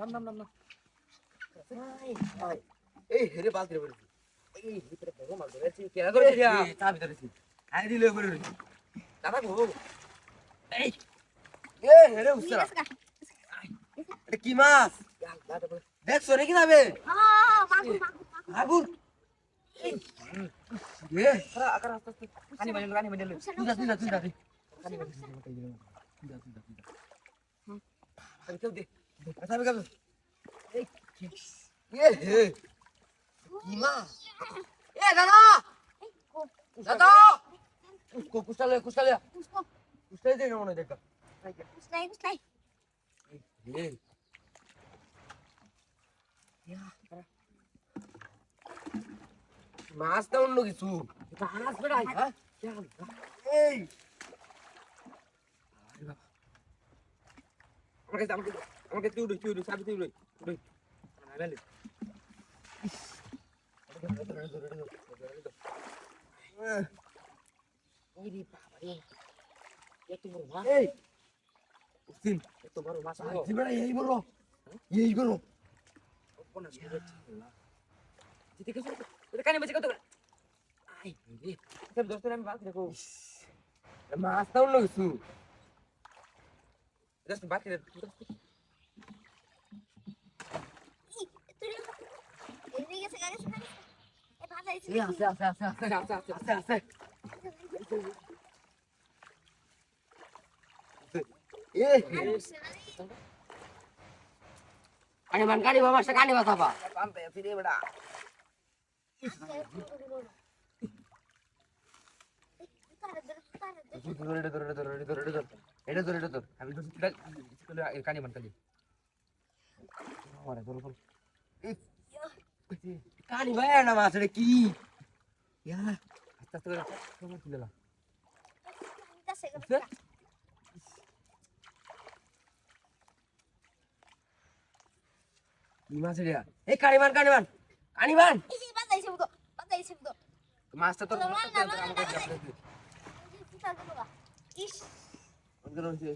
এই নাম high high এই হেরে রে বড় মাল ধরেছি কেনা করে এই তা ভিতরে ছি দিলে বড় দাদা গো। এই। এ হেরে উসরা এটা কি মাছ? দেখছ নাকি যাবে? আগুন। এ কেউ দে আচ্ছা আমি কাবে এই এ হে কি মাছ এ দাদা দাদা কুস্কো কুস্তালে কুস্তালে কুস্তালে দে না মনে দেখা মাছ তো অন্য কিছু মাছ বেড়াই হ্যাঁ এই আমার কাছে আমাকে আমাকে তুই উড়ে তুই উড়ে সাবি তুই উড়ে উড়ে নাইলে ওরে বাবা রে। এত বড় মাছ এই উসিন এত বড় মাছ হলো জিবড়া এই বড় এই বড় কোন জিতে গেছে এটা কানে বেঁচে কত করে আই রে সব দোস্ত আমি বাদ দেখো মাছ তো অন্য কিছু। দোস্ত বাদ করে এই আছে আছে আছে আছে আচ্ছা আচ্ছা আছে আছে এ আরে মান গাড়ি বাবা সে গাড়ি বাবা পাম্পে ফিরে বেড়া কানে মান ভাই না মাছ কি ইয়া আস্তে আস্তে করে তোমার তুলে নাও কি মাছ রে এই কানিমান কানিমান কানি মান কানি মান মাছটা আমাকে